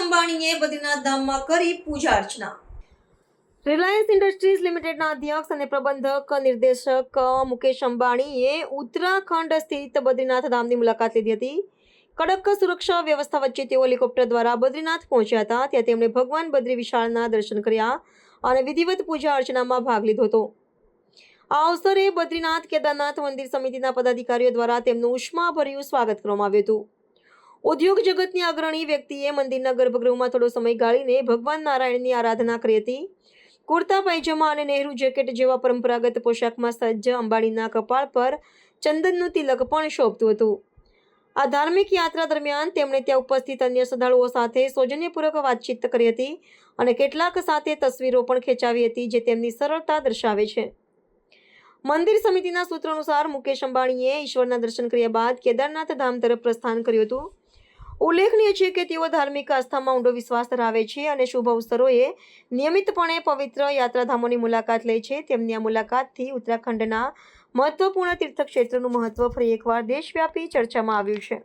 અંબાણીએ બદ્રીનાથ ધામમાં કરી પૂજા અર્ચના. Reliance industries લિમિટેડના અધ્યક્ષ અને પ્રબંધક નિર્દેશક મુકેશ અંબાણીએ ઉત્તરાખંડ સ્થિત બદ્રીનાથ ધામની મુલાકાત લીધી હતી. કડક સુરક્ષા વ્યવસ્થા વચ્ચે તેઓ હેલિકોપ્ટર દ્વારા બદ્રીનાથ પહોંચ્યા હતા. ત્યાં તેમણે ભગવાન બદ્રી વિશાળના દર્શન કર્યા અને વિધિવત પૂજા અર્ચનામાં ભાગ લીધો હતો. આ અવસરે બદ્રીનાથ કેદારનાથ મંદિર સમિતિના પદાધિકારીઓ દ્વારા તેમનું ઉષ્માભર્યું સ્વાગત કરવામાં આવ્યું હતું. ઉદ્યોગ જગતની અગ્રણી વ્યક્તિએ મંદિરના ગર્ભગૃહમાં થોડો સમય ગાળીને ભગવાન નારાયણની આરાધના કરી હતી. કુર્તા, પાયજામા અને નહેરુ જેકેટ જેવા પરંપરાગત પોશાકમાં સજ્જ અંબાણીના કપાળ પર ચંદનનું તિલક પણ શોભતું હતું. આ ધાર્મિક યાત્રા દરમિયાન તેમણે ત્યાં ઉપસ્થિત અન્ય શ્રદ્ધાળુઓ સાથે સૌજન્યપૂર્વક વાતચીત કરી હતી અને કેટલાક સાથે તસવીરો પણ ખેંચાવી હતી જે તેમની સરળતા દર્શાવે છે. મંદિર સમિતિના સૂત્રો અનુસાર મુકેશ અંબાણીએ ઈશ્વરના દર્શન કર્યા બાદ કેદારનાથ ધામ તરફ પ્રસ્થાન કર્યું હતું. ઉલ્લેખનીય છે કે તેઓ ધાર્મિક આસ્થામાં ઊંડો વિશ્વાસ ધરાવે છે અને શુભ અવસરોએ નિયમિતપણે પવિત્ર યાત્રાધામોની મુલાકાત લે છે. તેમની આ મુલાકાતથી ઉત્તરાખંડના મહત્વપૂર્ણ તીર્થક્ષેત્રનું મહત્વ ફરી એકવાર દેશવ્યાપી ચર્ચામાં આવ્યું છે.